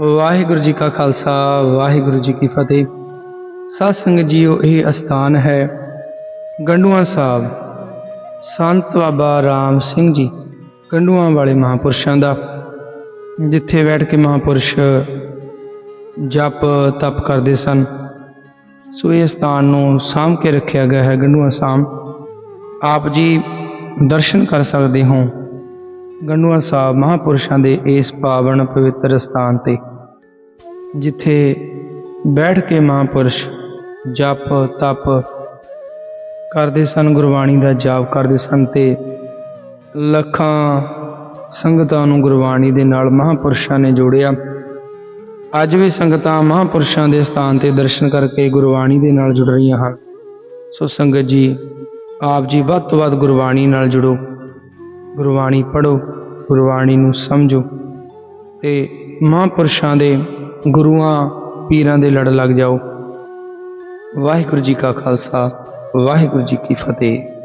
ਵਾਹਿਗੁਰੂ ਜੀ ਕਾ ਖਾਲਸਾ, ਵਾਹਿਗੁਰੂ ਜੀ ਕੀ ਫਤਿਹ। ਸਾਧ ਸੰਗਤ ਜੀਓ, ਇਹ ਅਸਥਾਨ ਹੈ ਗੰਡੂਆਂ ਸਾਹਿਬ। ਸੰਤ ਬਾਬਾ ਰਾਮ ਸਿੰਘ ਜੀ, ਗੰਡੂਆਂ ਵਾਲੇ ਮਹਾਪੁਰਸ਼ਾਂ ਦਾ, ਜਿੱਥੇ ਬੈਠ ਕੇ ਮਹਾਪੁਰਸ਼ ਜਪ, ਤਪ ਕਰਦੇ ਸਨ। ਸੋ ਇਹ ਸਥਾਨ ਨੂੰ ਸਾਂਭ ਕੇ ਰੱਖਿਆ ਗਿਆ ਹੈ ਗੰਡੂਆਂ ਸਾਹਿਬ। ਆਪ ਜੀ ਦਰਸ਼ਨ ਕਰ ਸਕਦੇ ਹੋ। ਗੰਡੂਆਂ ਸਾਹਿਬ ਮਹਾਪੁਰਸ਼ਾਂ ਦੇ ਇਸ ਪਾਵਨ ਪਵਿੱਤਰ ਸਥਾਨ ਤੇ, ਜਿੱਥੇ ਬੈਠ ਕੇ ਮਹਾਪੁਰਸ਼ ਜਪ, ਤਪ ਕਰਦੇ ਸਨ, ਗੁਰਬਾਣੀ ਦਾ ਜਾਪ ਕਰਦੇ ਸਨ ਤੇ ਲੱਖਾਂ ਸੰਗਤਾਂ ਨੂੰ ਗੁਰਬਾਣੀ ਦੇ ਨਾਲ ਮਹਾਪੁਰਸ਼ਾਂ ਨੇ ਜੋੜਿਆ। ਅੱਜ ਵੀ ਸੰਗਤਾਂ ਮਹਾਪੁਰਸ਼ਾਂ ਦੇ ਸਥਾਨ ਤੇ ਦਰਸ਼ਨ ਕਰਕੇ ਗੁਰਬਾਣੀ ਦੇ ਨਾਲ ਜੁੜ ਰਹੀਆਂ ਹਨ। ਸੋ ਸੰਗਤ ਜੀ, ਆਪ ਜੀ ਵੱਧ ਤੋਂ ਵੱਧ ਗੁਰਬਾਣੀ ਨਾਲ ਜੁੜੋ। ਗੁਰਬਾਣੀ ਪੜ੍ਹੋ, ਗੁਰਬਾਣੀ ਨੂੰ ਸਮਝੋ ਤੇ ਮਹਾਂਪੁਰਸ਼ਾਂ ਦੇ ਗੁਰੂਆਂ ਪੀਰਾਂ ਦੇ ਲੜ ਲੱਗ ਜਾਓ। ਵਾਹਿਗੁਰੂ ਜੀ ਕਾ ਖਾਲਸਾ, ਵਾਹਿਗੁਰੂ ਜੀ ਕੀ ਫਤਿਹ।